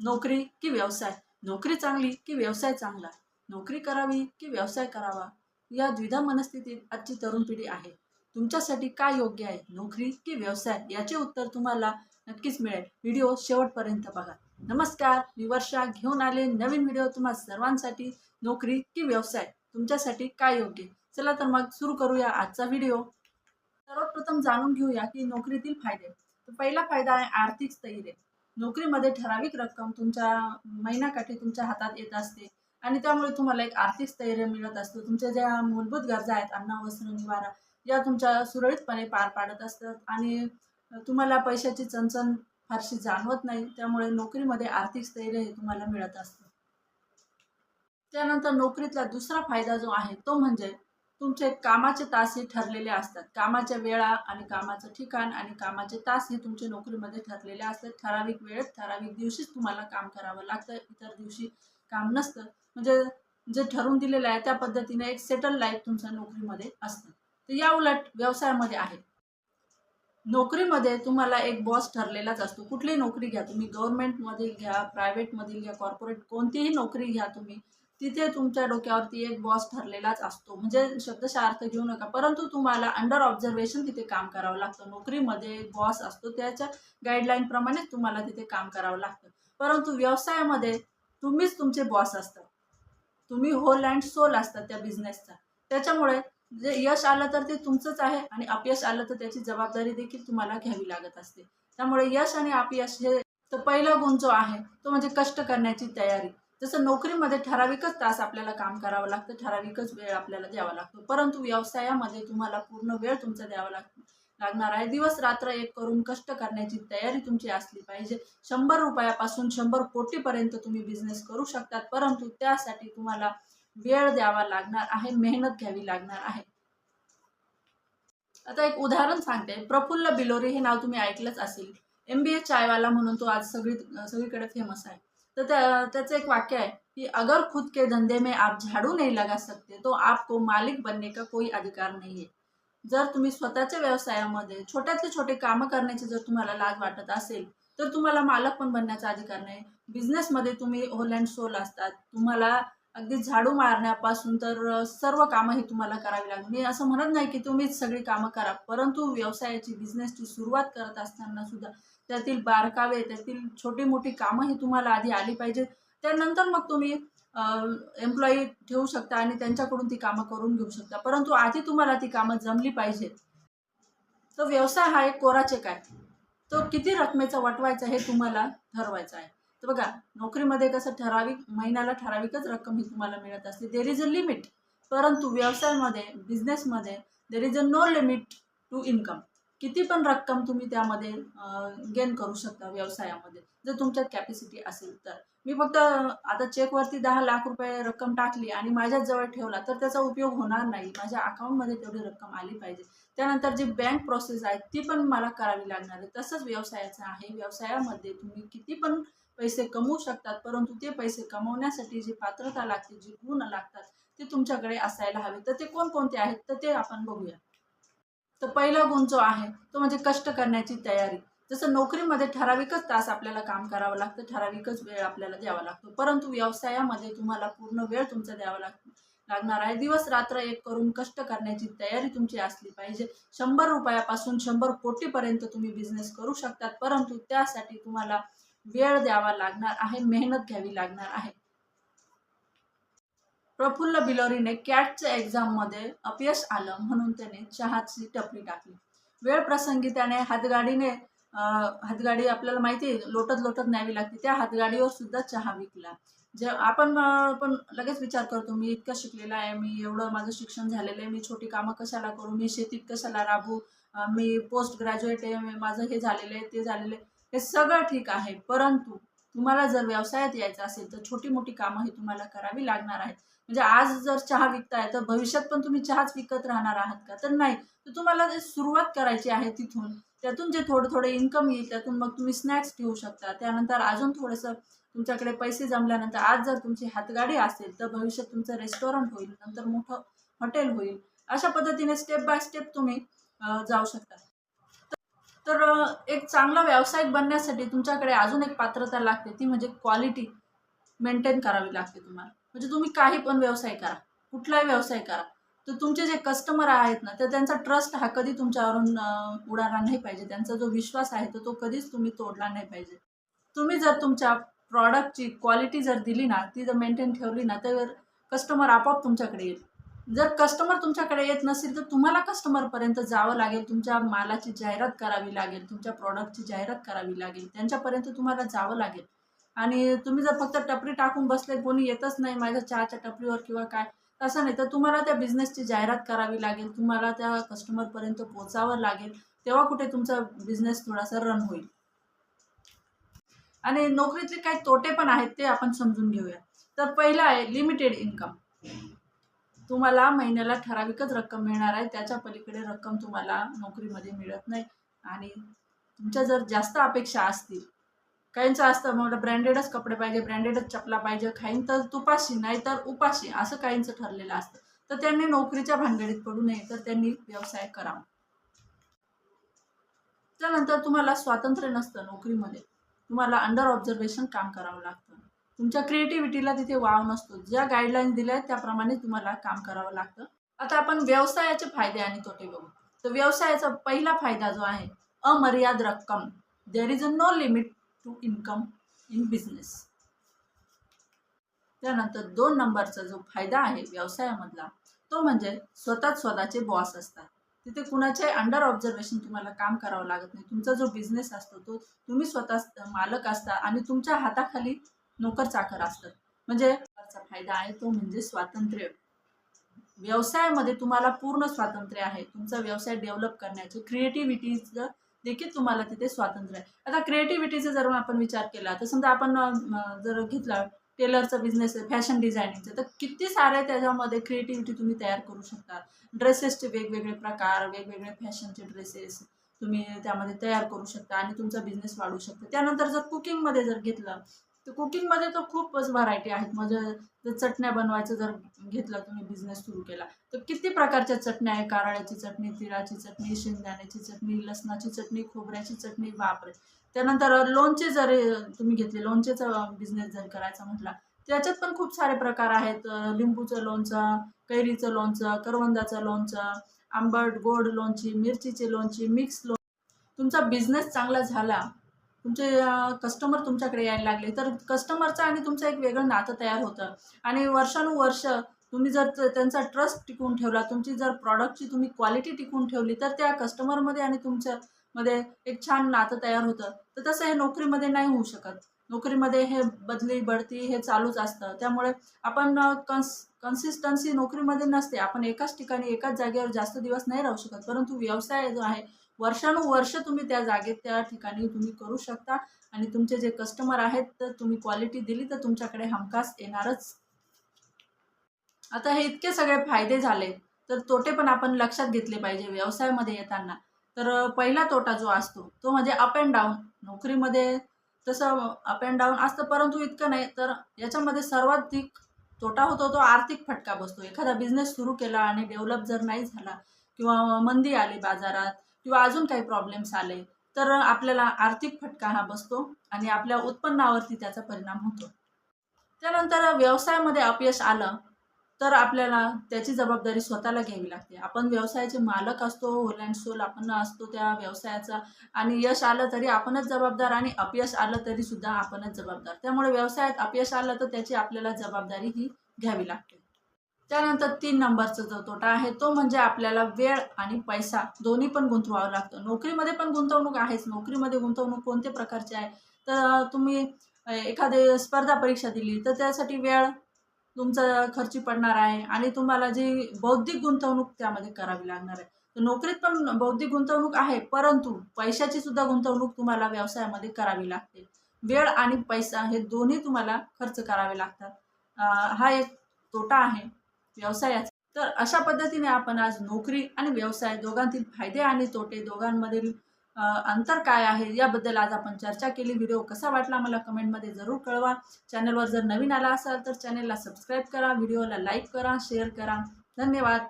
नोकरी की व्यवसाय? नोकरी चांगली की व्यवसाय चांगला? नोकरी करावी की व्यवसाय करावा? या द्विधा मनस्थितीत आजची तरुण पिढी आहे. तुमच्यासाठी काय योग्य आहे? नोकरी की व्यवसाय? याचे उत्तर तुम्हाला नक्कीच मिळेल. व्हिडिओ शेवटपर्यंत बघा. नमस्कार. मी वर्षा. घेऊन आले नवीन व्हिडिओ तुम्हा सर्वांसाठी. नोकरी की व्यवसाय? तुमच्यासाठी काय योग्य? चला तर मग सुरू करूया आजचा व्हिडिओ. सर्वप्रथम जाणून घेऊया की नोकरीतील फायदे. तर पहिला फायदा आहे आर्थिक स्थैर्य. नोकरीमध्ये ठराविक रक्कम तुमच्या महिन्याकाठी तुमच्या हातात येत असते. आणि त्यामुळे तुम्हाला एक आर्थिक स्थैर्य मिळत असतं. तुमच्या ज्या मूलभूत गरजा आहेत अन्न वस्त्र निवारा या तुमच्या सुरळीतपणे पार पाडत असतात. आणि तुम्हाला पैशाची चणचण फारशी जाणवत नाही. त्यामुळे नोकरीमध्ये आर्थिक स्थैर्य हे तुम्हाला मिळत असतं. त्यानंतर नोकरीतला दुसरा फायदा जो आहे तो म्हणजे तुमचे कामाचे तास हे ठरलेले असतात. कामाच्या वेळा आणि कामाचं ठिकाण आणि कामाचे तास हे तुमच्या नोकरीमध्ये ठरलेले असतात. ठराविक वेळेत ठराविक दिवशीच तुम्हाला काम करावं लागतं. इतर दिवशी काम नसतं. म्हणजे जे ठरवून दिलेलं आहे त्या पद्धतीने एक सेटल लाईफ तुमच्या नोकरीमध्ये असतं. तर या उलट व्यवसायामध्ये आहे. नोकरीमध्ये तुम्हाला एक बॉस ठरलेलाच असतो. कुठलीही नोकरी घ्या तुम्ही. गव्हर्नमेंटमधील घ्या प्रायव्हेटमधील घ्या कॉर्पोरेट कोणतीही नोकरी घ्या तुम्ही. तिथे तुमच्या डोक्यावरती एक बॉस ठरलेलाच असतो. म्हणजे शब्दशः अर्थ घेऊ नका. परंतु तुम्हाला अंडर ऑब्झर्वेशन तिथे काम करावं लागतं. नोकरीमध्ये बॉस असतो. त्याच्या गाईडलाईनप्रमाणेच तुम्हाला तिथे काम करावं लागतं. परंतु व्यवसायामध्ये तुम्हीच तुमचे बॉस असतात. तुम्ही होल अँड सोल असतात त्या बिझनेसचा त्याच्यामुळे जे यश आलं तर ते तुमचंच आहे आणि अपयश आलं तर त्याची जबाबदारी देखील तुम्हाला घ्यावी लागत असते. त्यामुळे यश आणि अपयश हे तर पहिला गुण जो आहे तो म्हणजे कष्ट करण्याची तयारी. जसं नोकरीमध्ये ठराविकच तास आपल्याला काम करावं लागतं ठराविकच वेळ आपल्याला द्यावा लागतो. परंतु व्यवसायामध्ये तुम्हाला पूर्ण वेळ तुमचा द्यावा लागतो लागणार आहे. दिवस रात्र एक करून कष्ट करण्याची तयारी तुमची असली पाहिजे. शंभर रुपयापासून शंभर कोटीपर्यंत तुम्ही बिझनेस करू शकतात परंतु त्यासाठी तुम्हाला वेळ द्यावा लागणार आहे मेहनत घ्यावी लागणार आहे. आता एक उदाहरण सांगते. प्रफुल्ल बिलोरी हे नाव तुम्ही ऐकलंच असेल. एम बी ए चायवाला म्हणून तो आज सगळी सगळीकडे फेमस आहे. तर त्या त्याचं एक वाक्य आहे कि अगर खुद के धंदे में आप झाड़ू नाही लगा सकते तो आपको मालिक बनने का कोई अधिकार नाही आहे जर तुम्ही स्वतःच्या व्यवसायामध्ये छोट्यातले छोटे कामं करण्याची जर तुम्हाला लाज वाटत असेल तर तुम्हाला मालक पण बनण्याचा अधिकार नाही. बिझनेसमध्ये तुम्ही होल अँड सोल असतात. तुम्हाला अगदी झाडू मारण्यापासून तर सर्व कामं ही तुम्हाला करावी लागली मी असं म्हणत नाही की तुम्हीच सगळी कामं करा परंतु व्यवसायाची बिझनेसची सुरुवात करत असताना सुद्धा त्यातील बारकावे त्यातील छोटी मोठी कामं ही तुम्हाला आधी आली पाहिजे त्यानंतर मग तुम्ही एम्प्लॉई ठेवू शकता आणि त्यांच्याकडून ती कामं करून घेऊ शकता. परंतु आधी तुम्हाला ती कामं जमली पाहिजेत. तर व्यवसाय हा एक कोरा चेक आहे तो किती रकमेचा वाटवायचा हे तुम्हाला ठरवायचं आहे. तर बघा नोकरीमध्ये कसं ठराविक महिन्याला ठराविकच रक्कम ही तुम्हाला मिळत असते. देर इज अ लिमिट परंतु व्यवसायामध्ये बिझनेसमध्ये there is a no limit to income किती पण रक्कम तुम्ही त्यामध्ये गेन करू शकता व्यवसायामध्ये. जर तुमच्यात कॅपॅसिटी असेल तर. मी फक्त आता चेकवरती दहा लाख रुपये रक्कम टाकली आणि माझ्याजवळ ठेवला तर त्याचा उपयोग होणार नाही. माझ्या अकाउंटमध्ये तेवढी रक्कम आली पाहिजे. त्यानंतर जी बँक प्रोसेस आहे ती पण मला करावी लागणार आहे. तसंच व्यवसायाचं आहे. व्यवसायामध्ये तुम्ही किती पण पैसे कमवू शकतात परंतु ते पैसे कमवण्यासाठी जी पात्रता लागते जी गुण लागतात ते तुमच्याकडे असायला हवे. तर ते कोणकोणते आहेत तर ते आपण बघूया. तर पहिला गुण जो आहे तो म्हणजे कष्ट करण्याची तयारी. जसं नोकरीमध्ये ठराविकच तास आपल्याला काम करावं लागतं ठराविकच वेळ आपल्याला द्यावा लागतो. परंतु व्यवसायामध्ये तुम्हाला पूर्ण वेळ तुमचा द्यावा लागतो लागणार आहे. दिवस रात्र एक करून कष्ट करण्याची तयारी तुमची असली पाहिजे. शंभर रुपयापासून शंभर कोटीपर्यंत तुम्ही बिझनेस करू शकतात. परंतु त्यासाठी तुम्हाला वेळ द्यावा लागणार आहे मेहनत घ्यावी लागणार आहे. प्रफुल्ल बिलोरीने कॅटच्या एक्झाममध्ये अपयश आलं म्हणून त्याने चहाची टपरी टाकली. वेळ प्रसंगी त्याने हातगाडीने हातगाडी आपल्याला माहिती आहे लोटत लोटत न्यावी लागते. त्या हातगाडीवर सुद्धा चहा विकला. जे आपण पण लगेच विचार करतो मी इतकं शिकलेला आहे मी एवढं माझं शिक्षण झालेलं आहे मी छोटी कामं कशाला करू मी शेतीत कशाला राबू मी पोस्ट ग्रॅज्युएट आहे माझं हे झालेलं आहे ते झालेलं आहे हे सगळं ठीक आहे. परंतु तुम्हाला जर व्यवसायात यायचं असेल तर छोटी मोठी कामं ही तुम्हाला करावी लागणार आहेत. म्हणजे आज जर चहा विकताय तर भविष्यात पण तुम्ही चहाच विकत राहणार आहात का? तर नाही. तर तुम्हाला जे सुरुवात करायची आहे तिथून त्यातून जे थोडं थोडं इन्कम येईल त्यातून मग तुम्ही स्नॅक्स ठेवू शकता. त्यानंतर अजून थोडंसं तुमच्याकडे पैसे जमल्यानंतर आज जर तुमची हातगाडी असेल तर भविष्यात तुमचं रेस्टॉरंट होईल नंतर मोठं हॉटेल होईल. अशा पद्धतीने स्टेप बाय स्टेप तुम्ही जाऊ शकता. तर एक चांगला व्यावसायिक बनण्यासाठी तुमच्याकडे अजून एक पात्रता लागते ती म्हणजे क्वालिटी मेंटेन करावी लागते तुम्हाला. म्हणजे तुम्ही काही पण व्यवसाय करा. कुठलाही व्यवसाय करा. तर तुमचे जे कस्टमर आहेत ना तर त्यांचा ट्रस्ट हा कधी तुमच्यावरून उडाला नाही पाहिजे. त्यांचा जो विश्वास आहे तर तो कधीच तुम्ही तोडला नाही पाहिजे. तुम्ही जर तुमच्या प्रॉडक्टची क्वालिटी जर दिली ना ती जर मेंटेन ठेवली ना तर कस्टमर आपोआप तुमच्याकडे येईल. जर कस्टमर तुमच्याकडे येत नसेल तर तुम्हाला कस्टमरपर्यंत जावं लागेल. तुमच्या मालाची जाहिरात करावी लागेल. तुमच्या प्रॉडक्टची जाहिरात करावी लागेल. त्यांच्यापर्यंत तुम्हाला जावं लागेल. आणि तुम्ही जर फक्त टपरी टाकून बसले कोणी येतच नाही माझ्या चहाच्या टपरीवर किंवा काय तसं नाही. तर तुम्हाला त्या बिझनेसची जाहिरात करावी लागेल तुम्हाला त्या कस्टमरपर्यंत पोचावं लागेल तेव्हा कुठे तुमचा बिझनेस थोडासा रन होईल. आणि नोकरीतले काही तोटे पण आहेत ते आपण समजून घेऊया. तर पहिलं आहे लिमिटेड इन्कम तुम्हाला महिन्याला ठराविकच रक्कम मिळणार आहे त्याच्या पलीकडे रक्कम तुम्हाला नोकरीमध्ये मिळत नाही. आणि तुमच्या जर जास्त अपेक्षा असतील काहींचं असतं मला ब्रँडेडच कपडे पाहिजे ब्रँडेडच चपला पाहिजे खाईन तर तुपाशी नाही तर उपाशी असं काहींचं ठरलेलं असतं. तर त्यांनी नोकरीच्या भानगडीत पडू नये तर त्यांनी व्यवसाय करावा. त्यानंतर तुम्हाला स्वातंत्र्य नसतं नोकरीमध्ये. तुम्हाला अंडर ऑब्झर्वेशन काम करावं लागतं. तुमच्या क्रिएटिव्हिटीला तिथे वाव नसतो. ज्या गाईडलाईन दिल्या आहेत त्याप्रमाणे तुम्हाला काम करावं लागतं. आता आपण व्यवसायाचे फायदे आणि तोटे बघू. तर व्यवसायाचा पहिला फायदा जो आहे अमर्याद रक्कम. There is a no limit to income in business त्यानंतर दोन नंबरचा जो फायदा आहे व्यवसायामधला तो म्हणजे स्वतःच स्वतःचे बॉस असतात. तिथे कुणाच्याही अंडर ऑब्झर्वेशन तुम्हाला काम करावं लागत नाही. तुमचा जो बिझनेस असतो तो तुम्ही स्वतः मालक असता आणि तुमच्या हाताखाली नोकर चाकर असतात म्हणजे फायदा आहे तो म्हणजे स्वातंत्र्य. व्यवसायामध्ये तुम्हाला पूर्ण स्वातंत्र्य आहे. तुमचा व्यवसाय डेव्हलप करण्याचे क्रिएटिव्हिटीचं देखील तुम्हाला तिथे स्वातंत्र्य आहे. आता क्रिएटिव्हिटीचा जर आपण विचार केला तर समजा आपण जर घेतला टेलरचा बिझनेस आहे फॅशन डिझायनिंगचं तर किती सारे त्याच्यामध्ये क्रिएटिव्हिटी तुम्ही तयार करू शकता. ड्रेसेसचे वेगवेगळे प्रकार वेगवेगळे फॅशनचे ड्रेसेस तुम्ही त्यामध्ये तयार करू शकता आणि तुमचा बिझनेस वाढू शकता. त्यानंतर जर कुकिंगमध्ये जर घेतलं तर कुकिंगमध्ये तर खूपच व्हरायटी आहेत. म्हणजे जर चटण्या बनवायचं जर घेतलं तुम्ही बिझनेस सुरू केला तर किती प्रकारच्या चटण्या आहे कारळ्याची चटणी तिळाची चटणी शेंगदाण्याची चटणी लसणाची चटणी खोबऱ्याची चटणी वापरे त्यानंतर लोणचे जर तुम्ही घेतले लोणचेचा बिझनेस जर करायचा म्हटला त्याच्यात पण खूप सारे प्रकार आहेत. लिंबूचं लोणचं कैरीचं लोणचं करवंदाचं लोणचं आंबट गोड लोणची मिरचीचे लोणची मिक्स लोण तुमचा बिझनेस चांगला झाला तुमचे कस्टमर तुमच्याकडे यायला लागले. तर कस्टमरचं आणि तुमचं एक वेगळं नातं तयार होतं. आणि वर्षानुवर्ष तुम्ही जर त्यांचा ट्रस्ट टिकवून ठेवला तुमची जर प्रॉडक्टची तुम्ही क्वालिटी टिकवून ठेवली तर त्या कस्टमरमध्ये आणि तुमच्यामध्ये एक छान नातं तयार होतं. तर तसं हे नोकरीमध्ये नाही होऊ शकत. नोकरीमध्ये हे बदली बढती हे चालूच असतं. त्यामुळे आपण कन्स कन्सिस्टन्सी नोकरीमध्ये नसते. आपण एकाच ठिकाणी एकाच जागेवर जास्त दिवस नाही राहू शकत. परंतु व्यवसाय जो आहे वर्षानुवर्ष तुम्ही त्या जागेत त्या ठिकाणी तुम्ही करू शकता. आणि तुमचे जे कस्टमर आहेत तर तुम्ही क्वालिटी दिली तर तुमच्याकडे हमखास येणारच. आता हे इतके सगळे फायदे झाले तर तोटे पण आपण लक्षात घेतले पाहिजे व्यवसायामध्ये येताना. तर पहिला तोटा जो असतो तो म्हणजे अप अँड डाऊन नोकरीमध्ये तसं अप अँड डाऊन असतं परंतु इतकं नाही. तर याच्यामध्ये सर्वाधिक तोटा होतो तो आर्थिक फटका बसतो. एखादा बिझनेस सुरू केला आणि डेव्हलप जर नाही झाला किंवा मंदी आली बाजारात किंवा अजून काही प्रॉब्लेम्स आले तर आपल्याला आर्थिक फटका हा बसतो आणि आपल्या उत्पन्नावरती त्याचा परिणाम होतो. त्यानंतर व्यवसायामध्ये अपयश आलं तर आपल्याला त्याची जबाबदारी स्वतःला घ्यावी लागते. आपण व्यवसायाचे मालक असतो होल अँड सोल आपण असतो त्या व्यवसायाचा आणि यश आलं तरी आपणच जबाबदार आणि अपयश आलं तरी सुद्धा आपणच जबाबदार. त्यामुळे व्यवसायात अपयश आलं तर त्याची आपल्याला जबाबदारी ही घ्यावी लागते. त्यानंतर तीन नंबरचा जो तोटा आहे तो म्हणजे आपल्याला वेळ आणि पैसा. दोन्ही पण गुंतवावं लागतं. नोकरीमध्ये पण गुंतवणूक आहेच. नोकरीमध्ये गुंतवणूक कोणत्या प्रकारची आहे? तर तुम्ही एखादी स्पर्धा परीक्षा दिली तर त्यासाठी वेळ तुमचा खर्ची पडणार आहे आणि तुम्हाला जी बौद्धिक गुंतवणूक त्यामध्ये करावी लागणार आहे. तर नोकरीत पण बौद्धिक गुंतवणूक आहे परंतु पैशाची सुद्धा गुंतवणूक तुम्हाला व्यवसायामध्ये करावी लागते. वेळ आणि पैसा हे दोन्ही तुम्हाला खर्च करावे लागतात. हा एक तोटा आहे. व्यवसायात. तर अशा पद्धतीने आपण आज नोकरी आणि व्यवसाय दोघांतील फायदे आणि तोटे दोघांमधील अंतर काय आहे याबद्दल आज आपण चर्चा केली. व्हिडिओ कसा वाटला मला कमेंटमध्ये जरूर कळवा. चॅनलवर जर नवीन आला असाल तर चॅनलला सबस्क्राईब करा. व्हिडिओला लाईक करा शेअर करा. धन्यवाद.